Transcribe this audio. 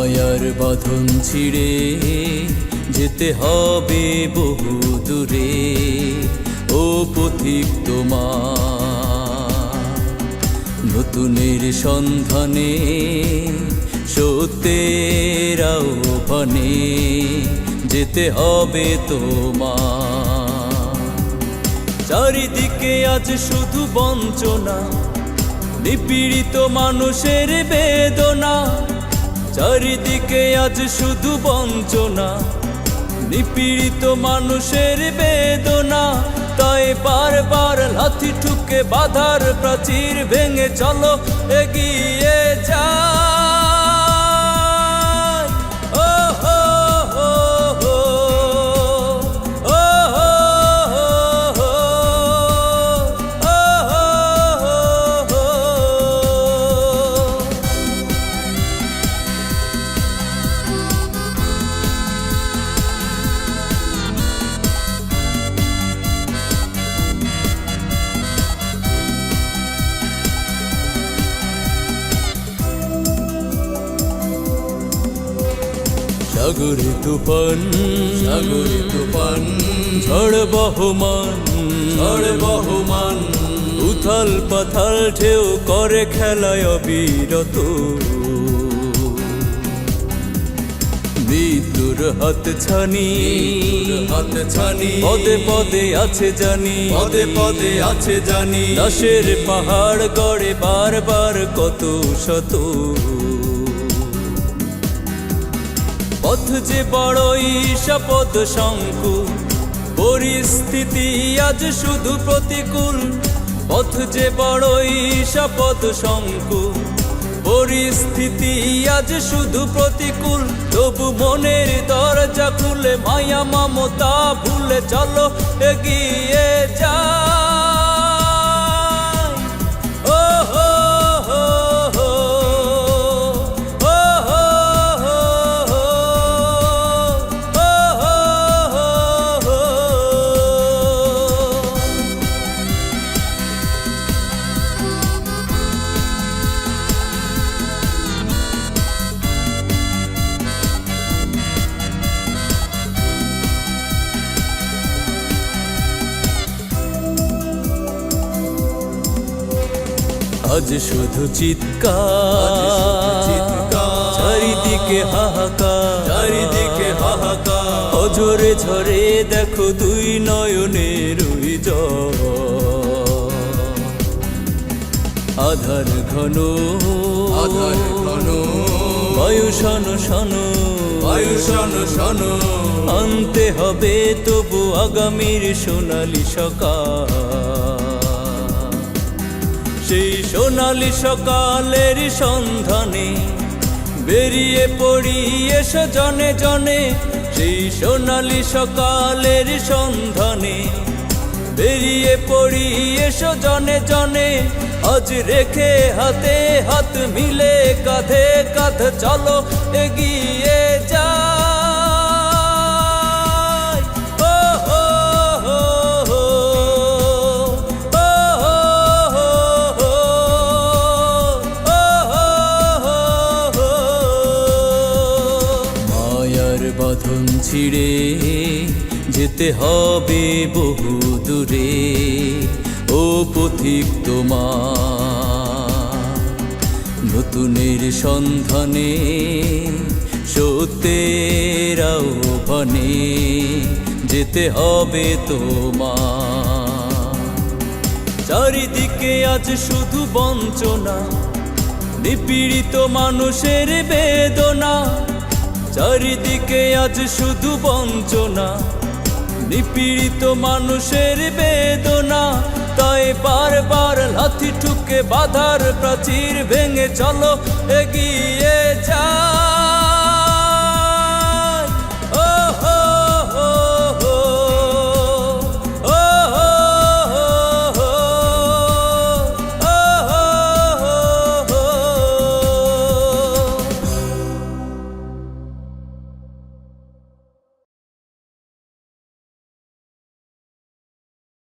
মায়ার বাঁধন ছিঁড়ে যেতে হবে বহু দূরে। ও পথিক তোমার, নতুনের সন্ধানে সত্যের আহ্বানে যেতে হবে তোমার। চারিদিকে আজ শুধু বঞ্চনা, নিপীড়িত মানুষের বেদনা। চারিদিকে আজ শুধু বঞ্চনা। নিপীড়িত মানুষের বেদনা, তাই বারবার লাথি ঠুকে বাধার প্রাচীর ভেঙে চলো, এগিয়ে যা। সাগরে তুফান সাগরে তুফান ঝড় বহমান ঝড় বহমান। উথাল পাথাল ঢেউ করে খেলায় অবিরত। মৃত্যুর হাত ছানি হাত ছানি। পদে পদে আছে জানি পদে পদে আছে জানি। দাসের পাহাড় গড়ে বারবার কত শত। পথ যে বড়ই শপথ শঙ্কু, পরিস্থিতি আজ শুধু প্রতিকূল। পথ যে বড়ই শপথ শঙ্কু, পরিস্থিতি আজ শুধু প্রতিকূল। তবু মনের দরজা খুলে, মায়া মমতা ভুলে চলো, এগিয়ে যা আজ শুধু চিৎকার। চারিদিকে হাহাকার। চারিদিকে হাহাকার। অঝরে ঝরে দেখো দুই নয়নের আধার ঘন। আধার ঘন। বায়ু শন শন বায়ু শন শন আনতে হবে তবু আগামীর সোনালি সকাল। সেই সোনালি সকালের সন্ধানে। বেরিয়ে পড়ি এসো জনে জনে সেই সোনালি সকালের সন্ধানে। বেরিয়ে পড়ি এসো জনে জনে আজ রেখে হাতে হাত মিলে কাঁধে কাঁধ চলো এগিয়ে যাই ছিঁড়ে যেতে হবে বহু দূরে। ও পথিক তোমার, নতুনের সন্ধানে, সত্যের আহ্বানে যেতে হবে তোমার। চারিদিকে আজ শুধু বঞ্চনা, নিপীড়িত মানুষের বেদনা। চারিদিকে আজ শুধু বঞ্চনা। নিপীড়িত মানুষের বেদনা, তাই বারবার লাথি ঠুকে বাধার প্রাচীর ভেঙে চলো, এগিয়ে